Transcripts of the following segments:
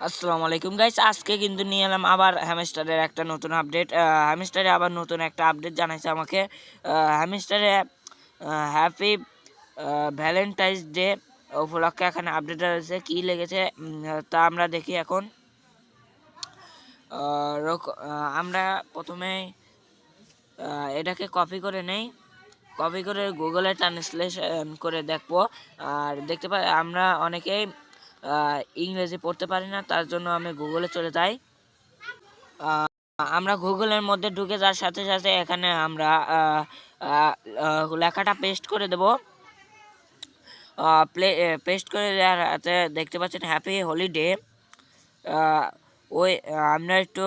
আসসালামু আলাইকুম গাইস আজকে কিন্তু নিয়ে এলাম আবার হ্যামস্টারের একটা নতুন আপডেট হ্যামস্টারে আবার নতুন একটা আপডেট জানাইছে আমাকে। হ্যামস্টারে হ্যাপি ভ্যালেন্টাইন্স ডে উপলক্ষে এখানে আপডেট রয়েছে। কী লেগেছে? তা আমরা দেখি এখন। আমরা প্রথমে এটাকে কপি করে নেই। কপি করে গুগলে ট্রান্সলেশন করে দেখব। আর দেখতে পাই আমরা অনেকেই ইংরেজি পড়তে পারি না, তার জন্য আমি গুগলে চলে যাই। আমরা গুগলের মধ্যে ঢুকে যাওয়ার সাথে সাথে এখানে আমরা লেখাটা পেস্ট করে দেব। প্লে পেস্ট করে দেওয়ার হাতে দেখতে পাচ্ছেন হ্যাপি হলিডে ওই, আমরা একটু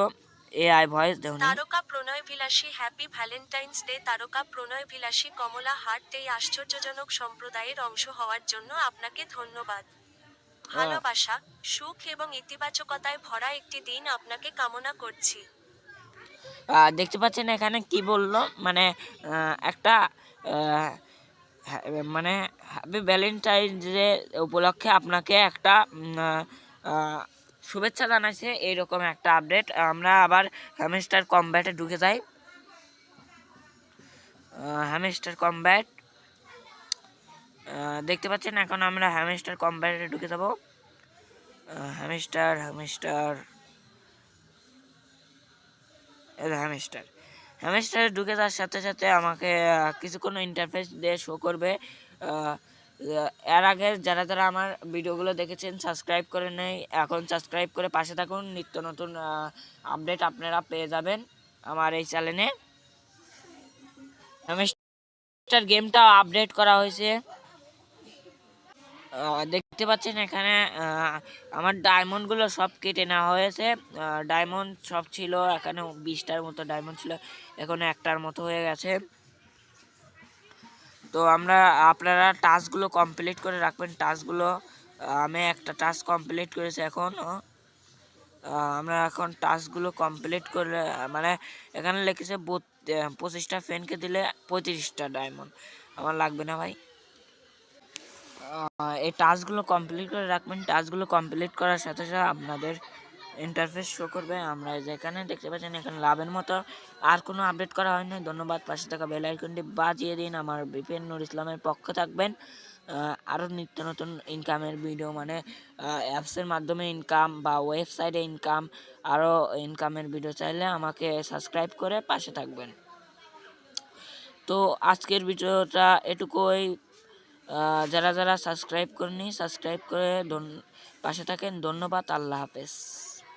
এআই ভয়েস দেখুন তারকা প্রণয়বিলাসী হ্যাপি ভ্যালেন্টাইন্স ডে তারকা প্রণয়বিলাসী কমলা হার্ট এই আশ্চর্যজনক সম্প্রদায়ের অংশ হওয়ার জন্য আপনাকে ধন্যবাদ। ভালোবাসা সুখ এবং ইতিবাচকতায় ভরা একটি দিন আপনাকে কামনা করছি। দেখতে পাচ্ছেন এখানে কি বলল? মানে একটা হ্যাঁ, মানে হ্যাপি ভ্যালেন্টাইন ডে উপলক্ষে আপনাকে একটা শুভেচ্ছা জানাইছে এইরকম একটা আপডেট আমরা আবার হ্যামস্টার কমব্যাটে ঢুকে যাই। হ্যামস্টার কমব্যাট দেখতে পাচ্ছেন এখন আমরা হ্যামস্টার কমব্যাটে ঢুকে যাব। হ্যামস্টার হ্যামস্টার হ্যামস্টার হ্যামস্টারে ঢুকে যাওয়ার সাথে সাথে আমাকে কিছুক্ষণ ইন্টারফেস দিয়ে শো করবে। এর আগে যারা যারা আমার ভিডিওগুলো দেখেছেন সাবস্ক্রাইব করে নেই, এখন সাবস্ক্রাইব করে পাশে থাকুন। নিত্য নতুন আপডেট আপনারা পেয়ে যাবেন আমার এই চ্যানেলে হ্যামস্টার গেমটা আপডেট করা হয়েছে। দেখতে পাচ্ছেন এখানে আমার ডায়মন্ডগুলো সব কেটে নেওয়া হয়েছে। ডায়মন্ড সব ছিল, এখানে বিশটার মতো ডায়মন্ড ছিল, এখন একটার মতো হয়ে গেছে। তো আমরা, আপনারা টাস্কগুলো কমপ্লিট করে রাখবেন টাস্কগুলো আমি একটা টাস্ক কমপ্লিট করেছি এখন। আমরা এখন টাস্কগুলো কমপ্লিট করে মানে এখানে লিখেছে পঁচিশটা ফ্যানকে দিলে পঁয়ত্রিশটা ডায়মন্ড আমার লাগবে না ভাই। এই টাস্কগুলো কমপ্লিট করে রাখবেন। টাস্কগুলো কমপ্লিট করার সাথে সাথে আপনাদের ইন্টারফেস শো করবে। আমরা যেখানে দেখতে পাচ্ছেন, এখানে লাভের মতো আর কোনো আপডেট করা হয়নি। ধন্যবাদ। পাশে থাকা বেল আইকনটি বাজিয়ে দিন। আমার বিপিএন নুর ইসলামের পক্ষে থাকবেন। আরও নিত্য নতুন ইনকামের ভিডিও মানে অ্যাপসের মাধ্যমে ইনকাম বা ওয়েবসাইটে ইনকাম আরও ইনকামের ভিডিও চাইলে আমাকে সাবস্ক্রাইব করে পাশে থাকবেন। তো আজকের ভিডিওটা এটুকুই। যারা যারা সাবস্ক্রাইব করেনি সাবস্ক্রাইব করে পাশে থাকেন। ধন্যবাদ আল্লাহ হাফেজ।